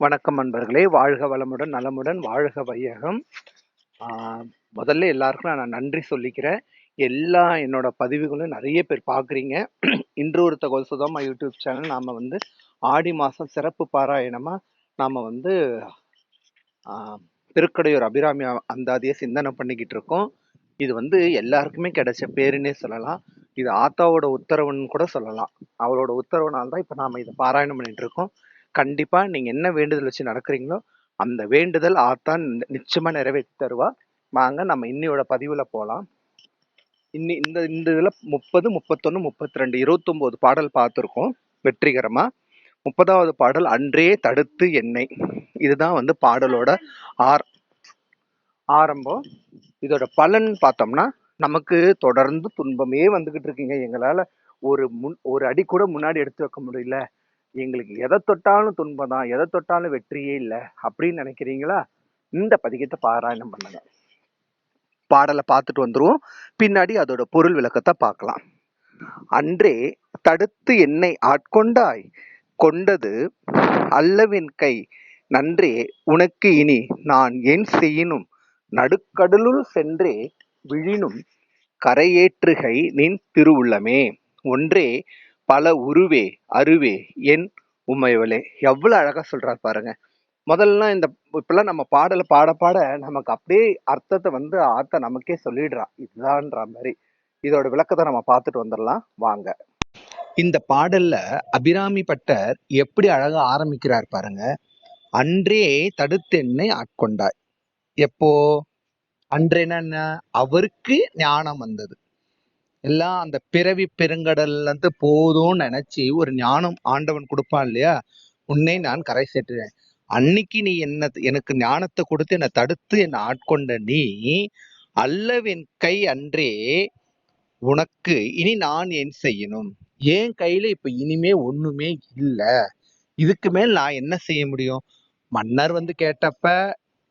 வணக்கம் நண்பர்களே. வாழ்க வளமுடன் நலமுடன் வாழ்க வையகம். முதல்ல எல்லாருக்கும் நான் நன்றி சொல்லிக்கிறேன். எல்லா என்னோட பதிவுகளும் நிறைய பேர் பார்க்குறீங்க இன்று ஒரு தகவல் சுதமா யூடியூப் சேனல் நாம் வந்து ஆடி மாதம் சிறப்பு பாராயணமாக நாம் வந்து திருக்கடையூர் அபிராமி அந்தாதியை சிந்தனை பண்ணிக்கிட்டு இருக்கோம். இது வந்து எல்லாருக்குமே கிடைச்ச பேருன்னே சொல்லலாம். இது ஆத்தாவோட உத்தரவுன்னு கூட சொல்லலாம். அவளோட உத்தரவுனால தான் இப்போ நாம் இதை பாராயணம் பண்ணிகிட்டு இருக்கோம். கண்டிப்பா நீங்க என்ன வேண்டுதல் வச்சு நடக்கிறீங்களோ அந்த வேண்டுதல் ஆத்தான் நி- நிச்சயமா நிறைவேற்றி தருவா. வாங்க நம்ம இன்னியோட பதிவுல போலாம். இன்னி இந்த இந்த இதுல முப்பது முப்பத்தொன்னு முப்பத்தி ரெண்டு இருபத்தொன்பது பாடல் பார்த்துருக்கோம் வெற்றிகரமா. முப்பதாவது பாடல் அன்றே தடுத்து என்னை. இதுதான் வந்து பாடலோட ஆர் ஆரம்பம். இதோட பலன் பார்த்தோம்னா நமக்கு தொடர்ந்து துன்பமே வந்துகிட்டு இருக்கீங்க. எங்களால ஒரு முன் ஒரு அடி கூட முன்னாடி எடுத்து வைக்க முடியல. எங்களுக்கு எதை தொட்டாலும் துன்பம் தான் எதை தொட்டாலும் வெற்றியே இல்லை அப்படின்னு நினைக்கிறீங்களா? இந்த பதிகத்தை பாராயணம் பண்ணுங்க. பாடலை பார்த்துட்டு வந்துருவோம். பின்னாடி அதோட பொருள் விளக்கத்தை பார்க்கலாம். அன்றே தடுத்து என்னை ஆட்கொண்டாய் கொண்டது அல்லவின் கை. நன்றே உனக்கு இனி நான் ஏன் செய்யினும்? நடுக்கடலுள் சென்றே விழினும். கரையேற்றுகை நின் திருவுள்ளமே. ஒன்றே பல உருவே அருவே என் உமையவளே எவ்வளோ அழகாக சொல்கிறார் பாருங்க. முதல்லாம் இந்த இப்பெல்லாம் நம்ம பாடலை பாட பாட நமக்கு அப்படியே அர்த்தத்தை வந்து ஆத்த நமக்கே சொல்லிடுறா. இதுதான்ற மாதிரி. இதோட விளக்கத்தை நம்ம பார்த்துட்டு வந்துடலாம். வாங்க. இந்த பாடல்ல அபிராமி பட்டர் எப்படி அழகா ஆரம்பிக்கிறார் பாருங்க. அன்றே தடுத்தென்னை ஆட்கொண்டாய். எப்போ? அன்றேன்னா என்ன அவருக்கு ஞானம் வந்தது. எல்லாம் அந்த பிறவி பெருங்கடல்ல இருந்து போதும்னு நினைச்சு ஒரு ஞானம் ஆண்டவன் கொடுப்பான் இல்லையா? உன்னை நான் கரை சேர்த்துறேன் அன்னைக்கு நீ என்ன எனக்கு ஞானத்தை கொடுத்து என்னை தடுத்து என்னை ஆட்கொண்ட நீ அல்லவின் கை அன்றே உனக்கு இனி நான் என் செய்யணும்? என் கையில இப்ப இனிமே ஒண்ணுமே இல்ல. இதுக்கு மேல் நான் என்ன செய்ய முடியும்? மன்னர் வந்து கேட்டப்ப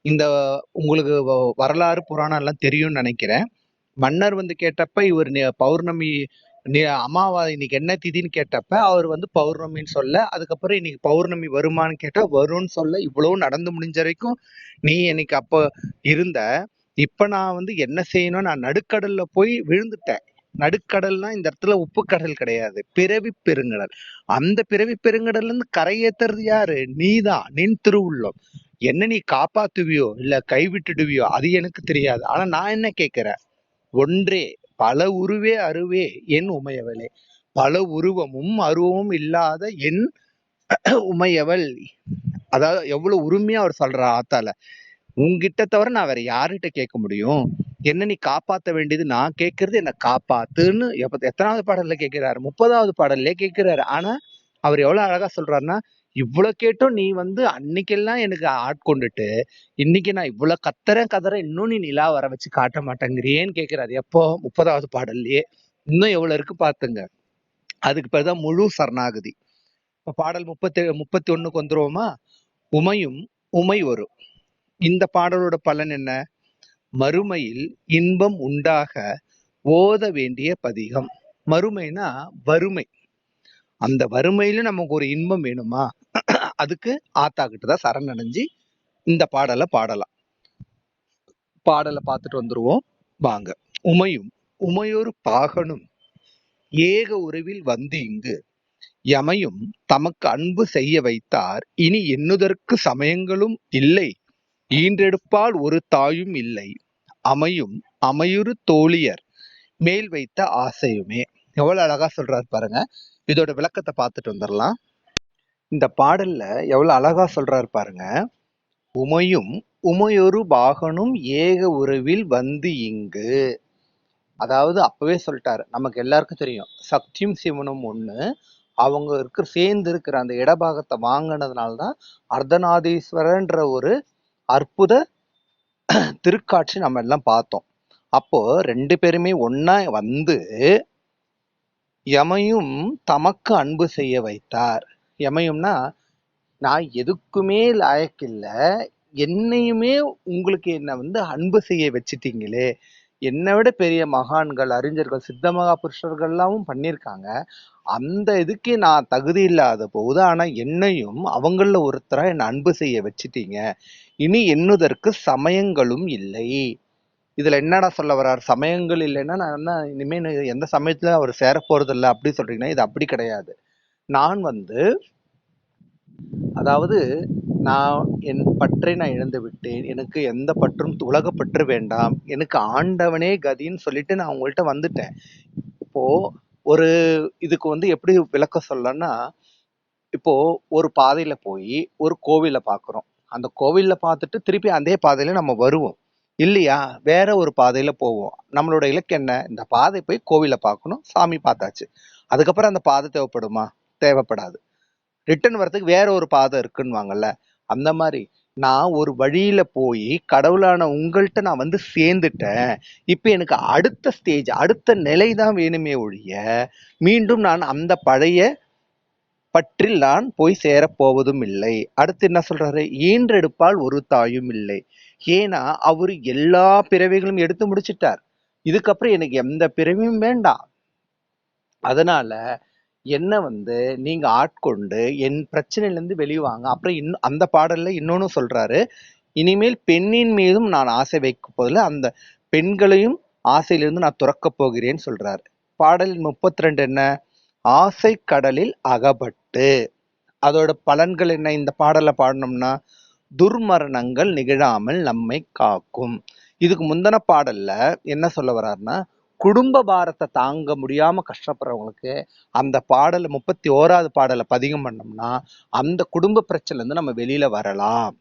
இந்த உங்களுக்கு வ- வரலாறு புராணம் எல்லாம் தெரியும்னு நினைக்கிறேன். மன்னர் வந்து கேட்டப்ப இவர் பௌர்ணமி நீ அமாவாசை இன்னைக்கு என்ன திதின்னு கேட்டப்ப அவர் வந்து பௌர்ணமின்னு சொல்ல அதுக்கப்புறம் இன்னைக்கு பௌர்ணமி வருமான்னு கேட்டா வரும்னு சொல்ல இவ்வளவு நடந்து முடிஞ்ச வரைக்கும் நீ எனக்கு அப்ப இருந்த இப்ப நான் வந்து என்ன செய்யணும் நான் நடுக்கடல்ல போய் விழுந்துட்டேன். நடுக்கடல்னா இந்த இடத்துல உப்பு கடல் கிடையாது பிறவி பெருங்கடல். அந்த பிறவி பெருங்கடல்ல இருந்து கரையேத்துறது யாரு? நீதான் நின் திருவுள்ளம். என்ன நீ காப்பாத்துவியோ இல்ல கைவிட்டுடுவியோ அது எனக்கு தெரியாது. ஆனா நான் என்ன கேக்குறேன்? ஒன்றே பல உருவே அருவே என் உமையவளே. பல உருவமும் அருவமும் இல்லாத என் உமையவள். அதாவது எவ்வளவு உரிமையா அவர் சொல்றா ஆத்தால. உங்ககிட்ட தவிர நான் வேற யார்கிட்ட கேட்க முடியும்? என்ன நீ காப்பாத்த வேண்டியது நான் கேட்கறது என்ன காப்பாத்துன்னு எப்ப எத்தனாவது பாடல்ல கேட்கிறாரு? முப்பதாவது பாடல்ல கேட்கிறாரு. ஆனா அவர் எவ்வளவு அழகா சொல்றாருன்னா இவ்வளோ கேட்டும் நீ வந்து அன்னைக்கெல்லாம் எனக்கு ஆட்கொண்டுட்டு இன்னைக்கு நான் இவ்வளோ கத்துறேன் கதறேன் இன்னும் நீ நிலா வர வச்சு காட்ட மாட்டேங்கிறியேன்னு கேட்கிறாரு. எப்போ? முப்பதாவது பாடல்லையே. இன்னும் எவ்வளோ இருக்கு பார்த்துங்க. அதுக்கு பேர்தான் முழு சரணாகதி. இப்போ பாடல் முப்பத்தி முப்பத்தி ஒன்றுக்கு வந்துருவோமா? உமையும் உமை வரும். இந்த பாடலோட பலன் என்ன? மறுமையில் இன்பம் உண்டாக ஓத வேண்டிய பதிகம். மறுமைனா வறுமை. அந்த வறுமையில நமக்கு ஒரு இன்பம் வேணுமா? அதுக்கு ஆத்தா கிட்ட தான் சரணடைஞ்சு இந்த பாடலை பாடலாம். பாடலை பார்த்துட்டு வந்துருவோம். வாங்க. உமையும் உமையொரு பாகனும் ஏக உறவில் வந்து இங்கு. யமையும் தமக்கு அன்பு செய்ய வைத்தார். இனி எண்ணுதற்கு சமயங்களும் இல்லை. ஈன்றெடுப்பால் ஒரு தாயும் இல்லை. அமையும் அமையுறு தோழியர் மேல் வைத்த ஆசையுமே. எவ்வளவு அழகா சொல்றாரு பாருங்க. இதோட விளக்கத்தை பார்த்துட்டு வந்துடலாம் இந்த பாடல்ல எவ்வளவு அழகா சொல்றாரு பாருங்க. உமையும் உமையொரு பாகனும் ஏக உறவில் வந்து இங்கு. அதாவது அப்பவே சொல்லிட்டாரு நமக்கு எல்லாருக்கும் தெரியும். சக்தியும் சிவனும் ஒண்ணு. அவங்க இருக்கிற சேர்ந்து இருக்கிற அந்த இடபாகத்தை வாங்கினதுனால தான் அர்த்தநாதீஸ்வரன்ற ஒரு அற்புத திருக்காட்சி நம்ம எல்லாம் பார்த்தோம். அப்போ ரெண்டு பேருமே ஒண்ணா வந்து யமையும் தமக்கு அன்பு செய்ய வைத்தார். எமையும்னா நான் எதுக்குமே லாயக்கில்லை. என்னையுமே உங்களுக்கு என்னை வந்து அன்பு செய்ய வச்சிட்டீங்களே. என்னை விட பெரிய மகான்கள் அறிஞர்கள் சித்த மகா புருஷர்கள்லாம் பண்ணியிருக்காங்க. அந்த இதுக்கு நான் தகுதி இல்லாத போது ஆனால் என்னையும் அவங்கள ஒருத்தராக என்னை அன்பு செய்ய வச்சிட்டீங்க. இனி எண்ணுதற்கு சமயங்களும் இல்லை. இதில் என்னடா சொல்ல வர்றார் சமயங்கள் இல்லைன்னா நான் என்ன இனிமேல் எந்த சமயத்துல அவர் சேரப்போறதில்லை அப்படி சொல்கிறீங்கன்னா இது அப்படி கிடையாது. நான் வந்து அதாவது நான் என் பற்றை நான் இழந்து விட்டேன் எனக்கு எந்த பற்றும் உலகப்பற்று வேண்டாம் எனக்கு ஆண்டவனே கதின்னு சொல்லிட்டு நான் உங்கள்கிட்ட வந்துட்டேன். இப்போ ஒரு இதுக்கு வந்து எப்படி விளக்க சொல்லன்னா இப்போ ஒரு பாதையில போய் ஒரு கோவிலை பார்க்குறோம் அந்த கோவில்ல பார்த்துட்டு திருப்பி அதே பாதையில நம்ம வருவோம். இல்லையா? வேற ஒரு பாதையில போவோம். நம்மளோட இலக்கு என்ன? இந்த பாதை போய் கோவிலை பார்க்கணும் சாமி பார்த்தாச்சு. அதுக்கப்புறம் அந்த பாதை தேவைப்படுமா? தேவைப்படாது. ரிட்டர்ன் வரத்துக்கு வேற ஒரு பாதை இருக்குன்னுவாங்கல்ல. அந்த மாதிரி நான் ஒரு வழியில போய் கடவுளான உங்கள்கிட்ட நான் வந்து சேர்ந்துட்டேன். இப்போ எனக்கு அடுத்த ஸ்டேஜ் அடுத்த நிலை தான் வேணுமே ஒழிய மீண்டும் நான் அந்த பழைய பற்றில் நான் போய் சேரப் போவதும் இல்லை. அடுத்து என்ன சொல்றாரு? ஈன்றெடுப்பால் ஒரு தாயும் இல்லை. ஏன்னா அவர் எல்லா பிறவிகளும் எடுத்து முடிச்சிட்டார். இதுக்கப்புறம் எனக்கு எந்த பிறவியும் வேண்டாம். அதனால என்ன வந்து நீங்க ஆட்கொண்டு என் பிரச்சனையிலேருந்து வெளிவாங்க வெளியே வாங்க. அப்புறம் இன்னும் அந்த பாடல்ல இன்னொன்னு சொல்றாரு. இனிமேல் பெண்ணின் மீதும் நான் ஆசை வைக்க போதில் அந்த பெண்களையும் ஆசையிலிருந்து நான் துறக்கப் போகிறேன்னு சொல்றாரு. பாடல் முப்பத்தி ரெண்டு என்ன? ஆசை கடலில் அகப்பட்டு. அதோட பலன்கள் என்ன? இந்த பாடலை பாடணும்னா துர்மரணங்கள் நிகழாமல் நம்மை காக்கும். இதுக்கு முந்தின பாடல்ல என்ன சொல்ல வர்றாருன்னா குடும்ப பாரத்தை தாங்க முடியாம கஷ்டப்படுறவங்களுக்கு அந்த பாடலை முப்பத்தி ஓராவது பாடலை பதிகம் பண்ணோம்னா அந்த குடும்ப பிரச்சனை இருந்து நம்ம வெளியில வரலாம்.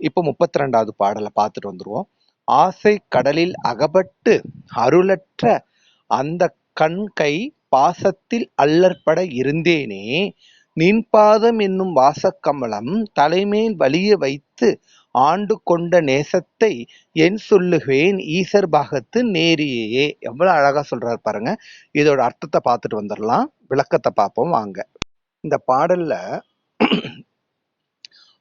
இப்போ முப்பத்தி ரெண்டாவது பாடலை பார்த்துட்டு வந்துருவோம். ஆசை கடலில் அகப்பட்டு அருளற்ற அந்த கண் கை பாசத்தில் அல்லற்பட இருந்தேனே நின் பாதம் என்னும் வாசக்கமலம் தலைமேல் வலிய வைத்து ஆண்டு கொண்ட நேசத்தை என் சொல்லுவேன் ஈசர் பாகத்து நேரியே. எவ்வளவு அழகா சொல்றாரு பாருங்க. இதோட அர்த்தத்தை பார்த்துட்டு வந்துடலாம். விளக்கத்தை பார்ப்போம் வாங்க. இந்த பாடல்ல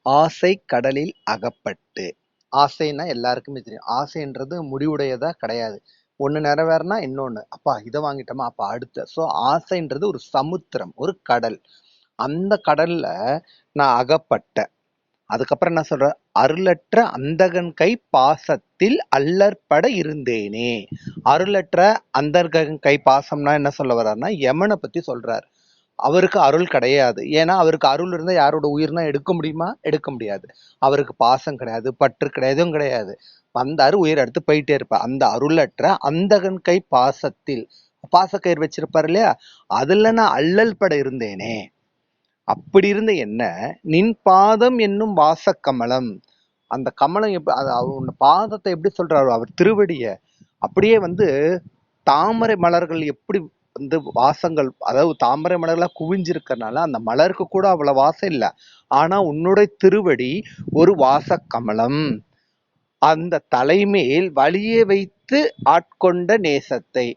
ஆசை கடலில் அகப்பட்டு. ஆசைன்னா எல்லாருக்குமே தெரியும். ஆசைன்றது முடிவுடையதா கிடையாது. ஒன்று நிறைவேறினா இன்னொன்று அப்பா இதை வாங்கிட்டோமா? அப்பா அடுத்த. ஸோ ஆசைன்றது ஒரு சமுத்திரம் ஒரு கடல். அந்த கடல்ல நான் அகப்பட்டேன். அதுக்கப்புறம் என்ன சொல்ற? அருளற்ற அந்தகன் கை பாசத்தில் அல்லற்பட இருந்தேனே. அருளற்ற அந்தகன் கை பாசம்னா என்ன சொல்ல வர்றாருன்னா யமனை பத்தி சொல்றாரு. அவருக்கு அருள் கிடையாது. ஏன்னா அவருக்கு அருள் இருந்தால் யாரோட உயிர்னா எடுக்க முடியுமா? எடுக்க முடியாது. அவருக்கு பாசம் கிடையாது பற்று கிடையாது எதுவும் கிடையாது. வந்தாரு உயிர் எடுத்து போயிட்டே இருப்பார். அந்த அருளற்ற அந்தகன் கை பாசத்தில் பாசக்கயிறு வச்சிருப்பார் இல்லையா? அதுல நான் அல்லல் பட இருந்தேனே. அப்படி இருந்த என்ன? நின் பாதம் என்னும் வாசக்கமலம். அந்த கமலம் எப்படி அது அவரோட பாதத்தை எப்படி சொல்றாரு? அவர் திருவடிய அப்படியே வந்து தாமரை மலர்கள் எப்படி வந்து வாசங்கள் அதாவது தாமரை மலர்களாக குவிஞ்சிருக்கறனால அந்த மலருக்கு கூட அவ்வளோ வாசம் இல்லை. ஆனால் உன்னுடைய திருவடி ஒரு வாசக்கமலம். அந்த தலைமேல் வழியே வைத்து ஆட்கொண்ட நேசத்தை.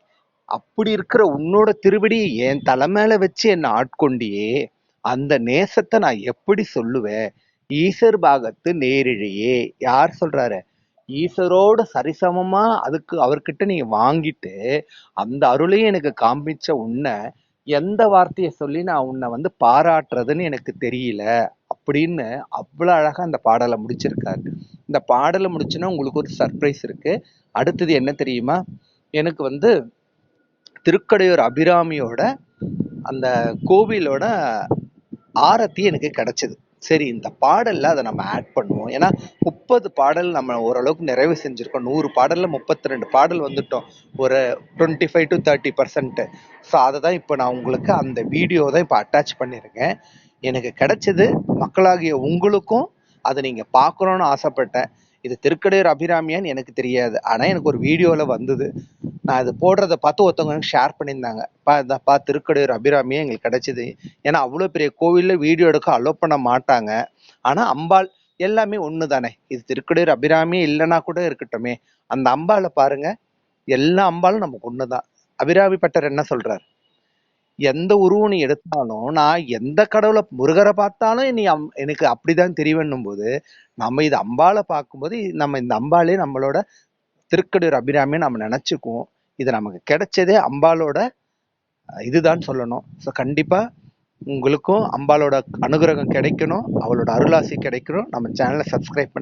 அப்படி இருக்கிற உன்னோட திருவடியை என் தலை மேல வச்சு என்னை ஆட்கொண்டியே. அந்த நேசத்தை நான் எப்படி சொல்லுவேன்? ஈசர் பாகத்து நேரிழையே. யார் சொல்றாரு? ஈஸ்வரோட சரிசமமா அதுக்கு அவர்கிட்ட நீங்க வாங்கிட்டு அந்த அருளையும் எனக்கு காமிச்ச உன்னை எந்த வார்த்தையை சொல்லி நான் உன்னை வந்து பாராட்டுறதுன்னு எனக்கு தெரியல அப்படின்னு அவ்வளோ அழகா அந்த பாடலை முடிச்சிருக்காரு. இந்த பாடலை முடிச்சுன்னா உங்களுக்கு ஒரு சர்ப்ரைஸ் இருக்கு. அடுத்தது என்ன தெரியுமா? எனக்கு வந்து திருக்கடையூர் அபிராமியோட அந்த கோவிலோட ஆரத்தி எனக்கு கிடைச்சது. சரி இந்த பாடலில் அதை நம்ம ஆட் பண்ணுவோம். ஏன்னா முப்பது பாடல் நம்ம ஓரளவுக்கு நிறைவு செஞ்சுருக்கோம். நூறு பாடலில் முப்பத்தி ரெண்டு பாடல் வந்துட்டோம். ஒரு twenty five to thirty percent so அதை தான் இப்போ நான் உங்களுக்கு அந்த வீடியோ தான் இப்போ அட்டாச் பண்ணியிருக்கேன். எனக்கு கிடைச்சது மக்களாகிய உங்களுக்கும் அதை நீங்கள் பார்க்கணுன்னு ஆசைப்பட்டேன். இது திருக்கடையூர் அபிராமியான்னு எனக்கு தெரியாது. ஆனால் எனக்கு ஒரு வீடியோவில் வந்தது. நான் அது போடுறத பார்த்து ஒருத்தவங்க எனக்கு ஷேர் பண்ணியிருந்தாங்க. பா இந்தாப்பா திருக்கடையூர் அபிராமியே எங்களுக்கு கிடைச்சிது. ஏன்னா அவ்வளோ பெரிய கோவில்ல வீடியோ எடுக்க அலோவ் பண்ண மாட்டாங்க. ஆனால் அம்பாள் எல்லாமே ஒன்று தானே இது திருக்கடையூர் அபிராமியே இல்லைன்னா கூட இருக்கட்டுமே. அந்த அம்பாளை பாருங்க. எல்லா அம்பாலும் நமக்கு ஒன்று தான் அபிராமி பட்டர் என்ன சொல்கிறார் எந்த உருவம் நீ எடுத்தாலும் நான் எந்த கடவுளை முருகரை பார்த்தாலும் நீ அம்- எனக்கு அப்படிதான் தெரியும்னும் போது நம்ம இது அம்பாளை பார்க்கும்போது நம்ம இந்த அம்பாளே நம்மளோட திருக்கடூர் அபிராமியை நம்ம நினச்சிக்குவோம். இது நமக்கு கிடைச்சதே அம்பாலோட இதுதான் சொல்லணும். ஸோ கண்டிப்பாக உங்களுக்கும் அம்பாலோட அனுகிரகம் கிடைக்கணும். அவளோட அருளாசி கிடைக்கணும். நம்ம சேனலை சப்ஸ்கிரைப் பண்ண